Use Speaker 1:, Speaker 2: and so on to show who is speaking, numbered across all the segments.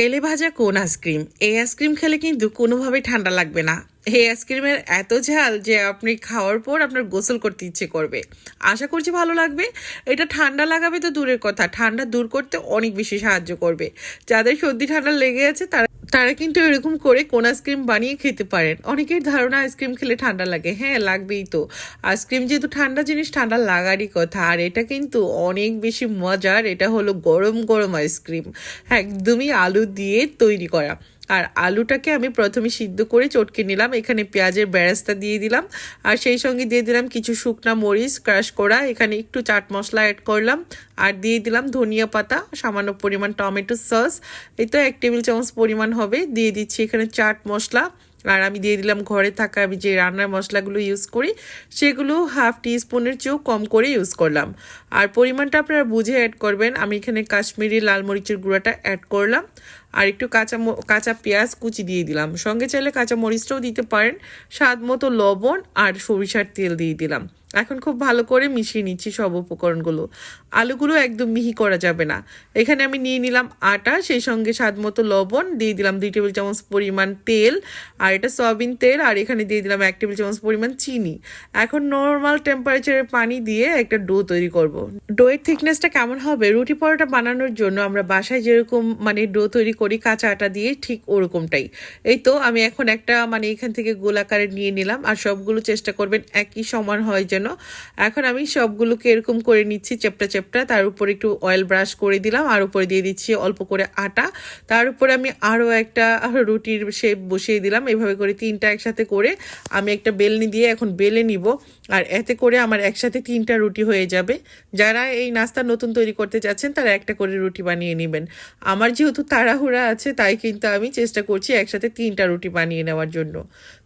Speaker 1: তেলে ভাজা কোন আইসক্রিম? এই আইসক্রিম খেলে কিন্তু কোনোভাবেই ঠান্ডা লাগবে না। এই আইসক্রিমের এত ঝাল যে আপনি খাওয়ার পর আপনার গোসল করতে ইচ্ছে করবে। আশা করছি ভালো লাগবে। এটা ঠান্ডা লাগাবে তো দূরের কথা। ঠান্ডা দূর করতে অনেক বেশি সাহায্য করবে। যাদের সর্দি ঠান্ডা লেগে আছে তারা তারা কিন্তু এরকম করে কোন আইসক্রিম বানিয়ে খেতে পারেন। অনেকের ধারণা আইসক্রিম খেলে ঠান্ডা লাগে। হ্যাঁ লাগবেই তো। আইসক্রিম যেহেতু ঠান্ডা জিনিস, ঠান্ডা লাগারই কথা। আর এটা কিন্তু অনেক বেশি মজার। এটা হলো গরম গরম আইসক্রিম একদমই আলু দিয়ে তৈরি করা। আর আলুটাকে আমি প্রথমে সিদ্ধ করে চটকে নিলাম। এখানে পেঁয়াজের বেরাস্তা দিয়ে দিলাম। আর সেই সঙ্গে দিয়ে দিলাম কিছু শুকনা মরিচ, ক্রাশ করা। এখানে একটু চাট মশলা অ্যাড করলাম। আর দিয়ে দিলাম ধনিয়া পাতা, সামান্য পরিমাণ টমেটো সস। এই তো এক টেবিল চামচ পরিমাণ হবে। দিয়ে দিচ্ছি এখানে চাট মশলা। আর আমি দিয়ে দিলাম ঘরে থাকা আমি যে রান্নার মশলাগুলো ইউজ করি, সেগুলো হাফ স্পুনের চেয়েও কম করে ইউজ করলাম। আর পরিমাণটা আপনারা বুঝে অ্যাড করবেন। আমি এখানে কাশ্মীরি লাল মরিচের গুঁড়াটা অ্যাড করলাম। আর একটু কাঁচা কাঁচা পেঁয়াজ কুচি দিয়ে দিলাম। সঙ্গে চাইলে কাঁচা মরিচটাও দিতে পারেন। স্বাদ মতো লবণ আর সরিষার তেল দিয়ে দিলাম। এখন খুব ভালো করে মিশিয়ে নিচ্ছি সব উপকরণগুলো। আলুগুলো একদম মিহি করা যাবে না। এখানে আমি নিয়ে নিলাম আটা, সেই সঙ্গে স্বাদ মতো লবণ, দিয়ে দিলাম দুই টেবিল চামচ পরিমাণ তেল আর এটা সয়াবিন তেল, আর এখানে দিয়ে দিলাম এক টেবিল চামচ পরিমাণ চিনি। এখন নর্মাল টেম্পারেচারের পানি দিয়ে একটা ডো তৈরি করব। ডোয়ের থিকনেসটা কেমন হবে? রুটি পরোটা বানানোর জন্য আমরা বাসায় যেরকম মানে ডো তৈরি করি, কাঁচা আটা দিয়ে ঠিক ওরকমটাই। এই তো আমি এখন একটা মানে এখান থেকে গোলাকারে নিয়ে নিলাম আর সবগুলো চেষ্টা করবেন একই সমান হয় যেন। এখন আমি সবগুলোকে এরকম করে নিচ্ছি চেপটা চেপটা তার উপর একটু অয়েল ব্রাশ করে দিলাম আর উপরে দিয়ে দিচ্ছি অল্প করে আটা। তার উপরে আমি আরও একটা রুটির শেপ বসিয়ে দিলাম, এভাবে করে তিনটা একসাথে করে আমি একটা বেলনি দিয়ে এখন বেলে নিব। আর এতে করে আমার একসাথে তিনটা রুটি হয়ে যাবে। যারা এই নাস্তা নতুন তৈরি করতে চাচ্ছেন তারা একটা করে রুটি বানিয়ে নেবেন। আমার যেহেতু তাড়াহুড়া আছে, তাই কিন্তু আমি চেষ্টা করছি একসাথে তিনটা রুটি বানিয়ে নেওয়ার জন্য।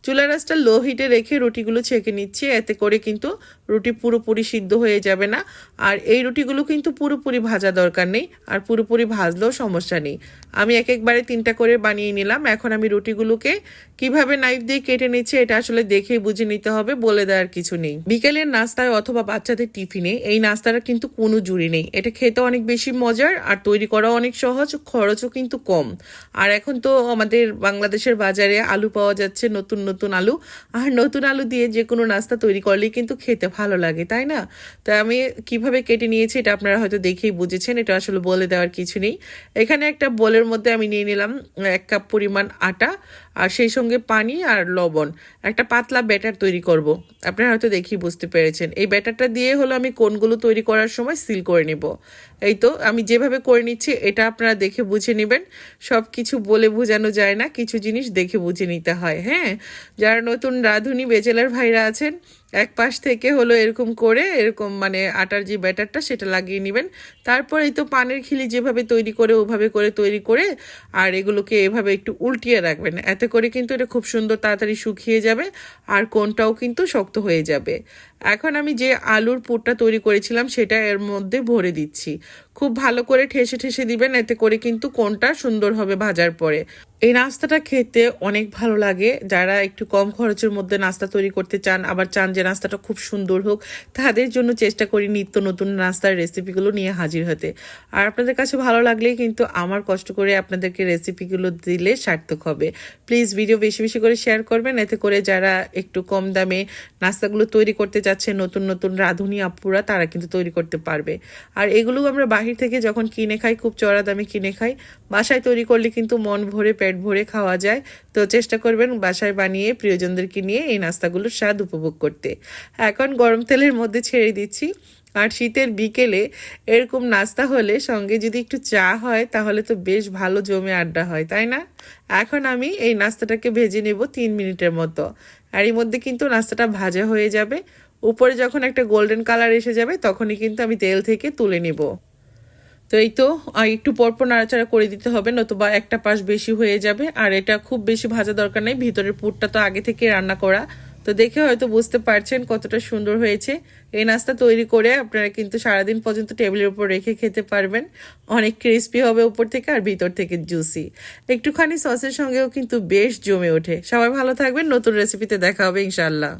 Speaker 1: চুলা রাসটা লো হিটে রেখে রুটিগুলো ছেঁকে নিচ্ছি, এতে করে কিন্তু রুটি পুরোপুরি সিদ্ধ হয়ে যাবে না। আর এই রুটিগুলো কিন্তু পুরোপুরি ভাজা দরকার নেই, আর পুরোপুরি ভাজলেও সমস্যা নেই। আমি এক একবারে তিনটা করে বানিয়ে নিলাম। এখন আমি রুটিগুলোকে কীভাবে নাইফ দিয়ে কেটে নিচ্ছি এটা আসলে দেখেই বুঝে নিতে হবে, বলে দেওয়ার কিছু নেই। বিকেলের নাস্তায় অথবা বাচ্চাদের টিফিনে এই নাস্তাটা কিন্তু কোনো জুড়ি নেই। এটা খেতে অনেক বেশি মজার আর তৈরি করা অনেক সহজ, খরচও কিন্তু কম। আর এখন তো আমাদের বাংলাদেশের বাজারে আলু পাওয়া যাচ্ছে, নতুন নতুন আলু। আর নতুন আলু দিয়ে যে কোনো নাস্তা তৈরি করলেই কিন্তু খেতে ভালো লাগে, তাই না? তো আমি কীভাবে কেটে নিয়েছি এটা আপনারা হয়তো দেখেই বুঝেছেন, এটা আসলে বলে দেওয়ার কিছু নেই। এখানে একটা বোলের মধ্যে আমি নিয়ে নিলাম এক কাপ পরিমাণ আটা আর সেই সঙ্গে পানি আর লবণ। একটা পাতলা ব্যাটার তৈরি করব। আপনারা হয়তো দেখি বুঝতে পেরেছেন। এই ব্যাটারটা দিয়ে হলো আমি কোনগুলো তৈরি করার সময় সিল করে নেব। এই তো, আমি যেভাবে করে নিচ্ছি, এটা আপনারা দেখে বুঝে নেবেন। সব কিছু বলে বোঝানো যায় না, কিছু জিনিস দেখে বুঝে নিতে হয় হ্যাঁ? যারা নতুন রাঁধুনি বেচেলার ভাইরা আছেন, এক পাশ থেকে হলো এরকম করে, এরকম মানে আটার যে ব্যাটারটা, সেটা লাগিয়ে নেবেন। তারপর এই তো পানের খিলি যেভাবে তৈরি করে, ওভাবে করে তৈরি করে, আর এগুলোকে এভাবে একটু উল্টিয়ে রাখবেন। এতে করে কিন্তু এটা খুব সুন্দর তাড়াতাড়ি শুকিয়ে যাবে আর কোনটাও কিন্তু শক্ত হয়ে যাবে। এখন আমি যে আলুর পুরটা তৈরি করেছিলাম, সেটা এর মধ্যে ভরে দিচ্ছি। খুব ভালো করে ঠেসে ঠেসে দিবেন, এতে করে কিন্তু কোনটা সুন্দর হবে ভাজার পরে। এই নাস্তাটা খেতে অনেক ভালো লাগে। যারা একটু কম খরচের মধ্যে নাস্তা তৈরি করতে চান, আবার চান যে নাস্তাটা খুব সুন্দর হোক, তাদের জন্য চেষ্টা করি নিত্য নতুন নাস্তার রেসিপিগুলো নিয়ে হাজির হতে। আর আপনাদের কাছে ভালো লাগলেই কিন্তু আমার কষ্ট করে আপনাদেরকে রেসিপিগুলো দিলে সার্থক হবে। প্লিজ ভিডিও বেশি বেশি করে শেয়ার করবেন, এতে করে যারা একটু কম দামে নাস্তাগুলো তৈরি করতে চাচ্ছে নতুন নতুন রাঁধুনি আপুরা, তারা কিন্তু তৈরি করতে পারবে। আর এগুলো আমরা বাহির থেকে যখন কিনে খাই, খুব চড়া দামে কিনে খাই, বাসায় তৈরি করলে কিন্তু মন ভরে, পেট ভরে খাওয়া যায়। তো চেষ্টা করবেন বাসায় বানিয়ে প্রিয়জনদেরকে নিয়ে এই নাস্তাগুলোর স্বাদ উপভোগ করতে। এখন গরম তেলের মধ্যে ছেড়ে দিচ্ছি। আর শীতের বিকেলে এরকম নাস্তা হলে সঙ্গে যদি একটু চা হয়, তাহলে তো বেশ ভালো জমে আড্ডা হয়, তাই না? এখন আমি এই নাস্তাটাকে ভেজে নেব তিন মিনিটের মতো। আর এর মধ্যে কিন্তু নাস্তাটা ভাজা হয়ে যাবে। উপরে যখন একটা গোল্ডেন কালার এসে যাবে, তখনই কিন্তু আমি তেল থেকে তুলে নেব। তো এই তো একটু পরপর নাড়াচাড়া করে দিতে হবে, নতুবা একটা পাশ বেশি হয়ে যাবে, আর এটা খুব বেশি ভাজা দরকার নেই, ভিতরের পুরটা তো আগে থেকে রান্না করা। তো দেখে হয়তো বুঝতে পারছেন কতটা সুন্দর হয়েছে। এই নাস্তা তৈরি করে আপনারা কিন্তু সারাদিন পর্যন্ত টেবিলের উপর রেখে খেতে পারবেন। অনেক ক্রিস্পি হবে উপর থেকে আর ভিতর থেকে জুসি একটুখানি সসের সঙ্গেও কিন্তু বেশ জমে ওঠে। সবাই ভালো থাকবেন, নতুন রেসিপিতে দেখা হবে ইনশাল্লাহ